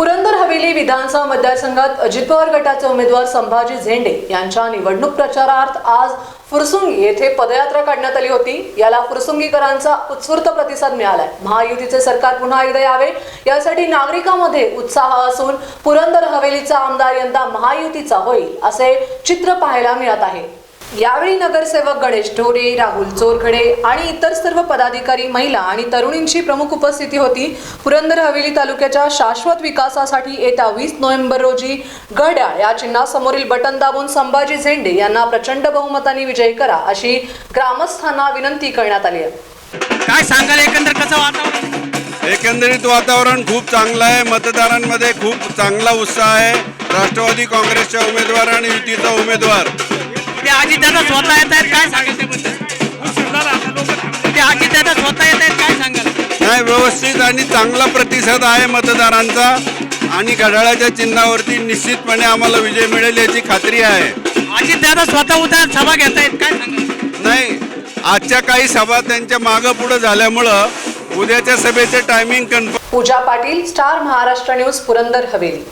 पुरंदर हवेली विधानसभा मतदारसंघात अजित पवार गटाचे उमेदवार संभाजी झेंडे यांच्या निवडणूक प्रचारार्थ आज फुरसुंगी येथे पदयात्रा काढण्यात आली होती. याला फुरसुंगीकरांचा उत्स्फूर्त प्रतिसाद मिळालाय. महायुतीचे सरकार पुन्हा एकदा यावे. यासाठी नागरिकांमध्ये उत्साह असून पुरंदर हवेलीचा आमदार यंदा महायुतीचा होईल असे चित्र पाहायला मिळत आहे. यावेळी नगरसेवक गणेश ढोरे राहुल चोरखडे आणि इतर सर्व पदाधिकारी महिला आणि तरुणींची प्रमुख उपस्थिती होती. पुरंदर हवेली तालुक्याच्या शाश्वत विकासासाठी येत्या वीस नोव्हेंबर रोजी घड्याळ या चिन्हासमोरील बटन दाबून संभाजी झेंडे यांना प्रचंड बहुमताने विजयी करा अशी ग्रामस्थांना विनंती करण्यात आली आहे. काय सांगाल एकंदर कसं वातावरण? एकंदरीत वातावरण खूप चांगलं आहे. मतदारांमध्ये खूप चांगला उत्साह आहे. राष्ट्रवादी काँग्रेसच्या उमेदवार आणि युतीचा उमेदवार. ते अजितदादा स्वतः येत आहेत काय? सांगाल त्याबद्दल ते अजितदादा स्वतः येत आहेत काय सांगाल? नाही व्यवस्थित आणि चांगला प्रतिसाद आहे मतदारांचा आणि घड्याळाच्या चिन्हावरती निश्चितपणे आम्हाला विजय मिळेल याची खात्री आहे. अजितदादा स्वतः उद्या सभा घेत आहेत काय सांगाल? नाही आजच्या काही सभा त्यांच्या मागं पुढं झाल्यामुळं उद्याच्या सभेचे timing confirm Pooja Patil Star Maharashtra news Purandar Haveli.